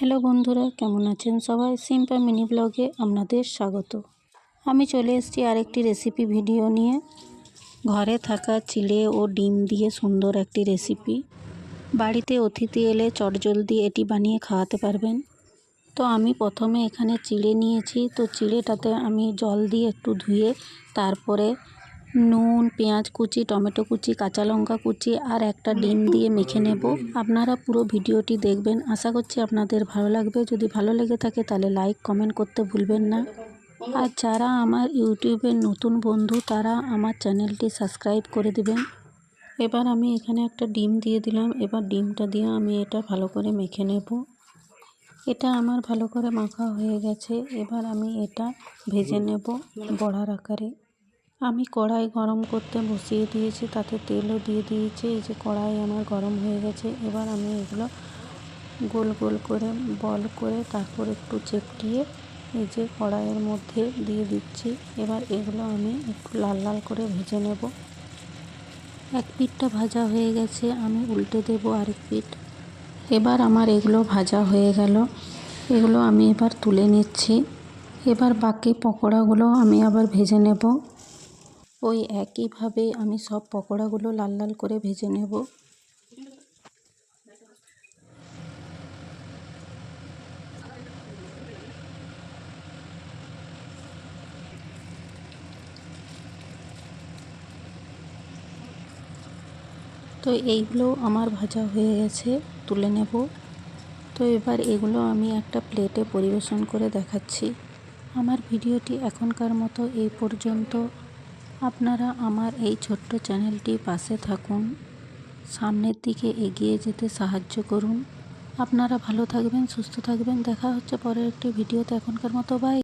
Hello বন্ধুরা, কেমন আছেন সবাই? সিম্পা মিনি ব্লগে আপনাদের স্বাগত। আমি চলে এসেছি আরেকটি রেসিপি ভিডিও নিয়ে। ঘরে থাকা চিড়ে ও ডিম দিয়ে সুন্দর একটি রেসিপি বাড়িতে অতিথি এলে চটজলদি এটি বানিয়ে খাওয়াতে পারবেন। তো আমি প্রথমে এখানে চিড়ে নিয়েছি। তো চিড়েটাতে আমি জল দিয়ে একটু ধুয়ে তারপরে নুন, পেঁয়াজ কুচি, টমেটো কুচি, কাঁচা লঙ্কা কুচি আর একটা ডিম দিয়ে মেখে নেব। আপনারা পুরো ভিডিওটি দেখবেন। আশা করছি আপনাদের ভালো লাগবে। যদি ভালো লেগে থাকে তাহলে লাইক, কমেন্ট করতে ভুলবেন না। আর যারা আমার ইউটিউবের নতুন বন্ধু, তারা আমার চ্যানেলটি সাবস্ক্রাইব করে দিবেন। এবার আমি এখানে একটা ডিম দিয়ে দিলাম। এবার ডিমটা দিয়ে আমি এটা ভালো করে মেখে নেব। এটা আমার ভালো করে মাখা হয়ে গেছে। এবার আমি এটা ভেজে নেব বড়ার আকারে। আমি কড়াই গরম করতে বসিয়ে দিয়েছি, তাতে তেলও দিয়ে দিয়েছি। এই যে কড়াই আমার গরম হয়ে গেছে, এবার আমি এগুলো গোল গোল করে, বল করে তারপর একটু চেপটিয়ে এই যে কড়াইয়ের মধ্যে দিয়ে দিচ্ছি। এবার এগুলো আমি একটু লাল লাল করে ভেজে নেব। এক পিঠটা ভাজা হয়ে গেছে, আমি উল্টে দেব আরেক পিঠ। এবার আমার এগুলো ভাজা হয়ে গেল, এগুলো আমি এবার তুলে নিচ্ছি। এবার বাকি পকোড়াগুলো আমি আবার ভেজে নেব। ওই একইভাবে আমি সব পকোড়াগুলো লাল লাল করে ভেজে নেব। তো এইগুলো আমার ভাজা হয়ে গেছে, তুলে নেব। তো এবার এগুলো আমি একটা প্লেটে পরিবেশন করে দেখাচ্ছি। আমার ভিডিওটি এখনকার মতো এই পর্যন্ত। আপনারা আমার এই ছোট্ট চ্যানেলটি পাশে থাকুন। সামনের দিকে এগিয়ে যেতে সাহায্য করুন। আপনারা ভালো থাকবেন, সুস্থ থাকবেন। দেখা হচ্ছে পরের একটি ভিডিওতে। এখনকার মতো বাই